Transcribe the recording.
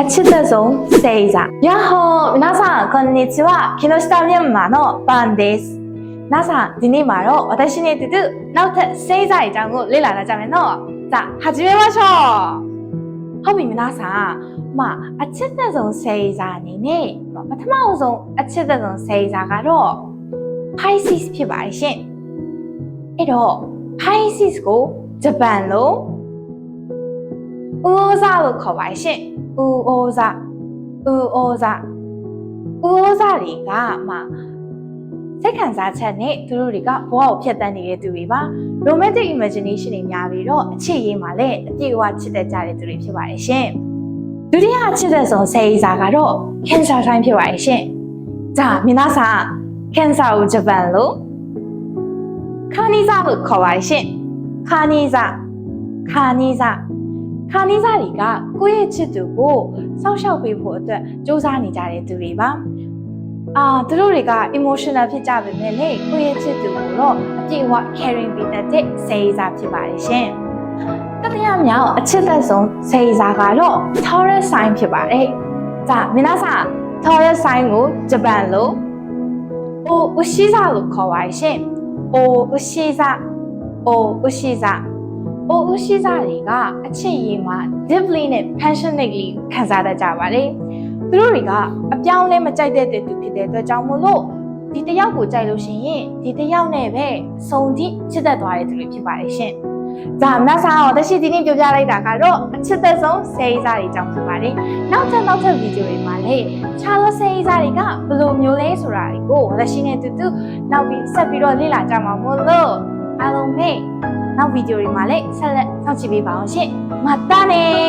あちだぞんせいざ。やっほー皆さん、こんにちは。木下ミャンマーのバンです。皆さん、デニマロ、私に出てる、ナウテせいざいちゃんをレララちゃめの、じゃあ、始めましょうホみ皆さん、まあ、あちだぞんせいざにね、まあ、たまおぞん、あちだぞんせいざがろ、パイシスピバイシン。えろ、パイシスゴ、ジャパンロ、ウォーザーウコバイシン。 ဦးဩဇဦးဩဇဦးဩဇတွေကမှစိတ်ခံစားချက်နဲ့သူတို့တွေကဘဝကိုဖျက်ဆီးနေတဲ့သူတွေပါ romantic imagination တွေများပြီးတော့အခြေရေးမှာလည်းအပြည့်အဝချစ်သက်ကြတဲ့သူတွေဖြစ်ပါတယ်ရှင်ဒုတိယချစ်သက်ဆုံးဆေးရည်စာကတော့ cancer sign ဖြစ်ပါတယ်ရှင်ဒါမင်းသားစာ cancer ကိုဂျပန်လို့ခါနီစာလို့ခေါ်ပါတယ်ရှင်ခါနီစာခါနီစာ ခါနီးစားတွေကကိုယ့်ရဲ့ချစ်သူကိုစောင့်ရှောက်ပေးဖို့အတွက်စူးစမ်းနေကြတဲ့သူတွေပါအာသူတို့တွေက emotional ဖြစ်ကြပေမဲ့လေကိုယ့်ရဲ့ချစ်သူကိုတော့အပြည့်အဝ caring ပေးတတ်တဲ့စေစားဖြစ်ပါတယ်ရှင်တတိယမြောက်အချစ်သက်ဆုံးစေစားကတော့ Taurus sign ဖြစ်ပါတယ်ဒါမင်းသားစာ Taurus sign ကိုဂျပန်လို့ O Ushiza လို့ခေါ်ပါရှင် O Ushiza O Ushiza အိုဥရှိစာအိုဥရှိစာတွေကအချစ်ရေးမှာ deeply နဲ့ passionately ခံစားတတ်ကြပါတယ်။သူတို့တွေကအပြောင်းလဲမကြိုက်တဲ့သူဖြစ်တဲ့အတွက်ကြောင့်မို့လို့ဒီတယောက်ကိုကြိုက်လို့ရှိရင်ဒီတယောက်နဲ့ပဲစုံတိချစ်တတ်သွားတဲ့သူတွေဖြစ်ပါတယ်ရှင်။ဒါမနဆာတော့တရှိဒီနေ့ပြောပြလိုက်တာကတော့အချစ်သက်ဆုံးဆယ်ရေးစားတွေအကြောင်းဖြစ်ပါတယ်။နောက်ထပ်နောက်ထပ်ဗီဒီယိုတွေမှာလည်းခြားသောဆယ်ရေးစားတွေကဘယ်လိုမျိုးလဲဆိုတာတွေကိုလက်ရှိနဲ့တူတူနောက်ပြီးဆက်ပြီးတော့လေ့လာကြမှာမို့လို့အားလုံးပဲ နောက်ဗီဒီယိုတွေမှာလည်းဆက်လက်စောင့်ကြည့်ပေးပါအောင်ရှင်။မတားနဲ့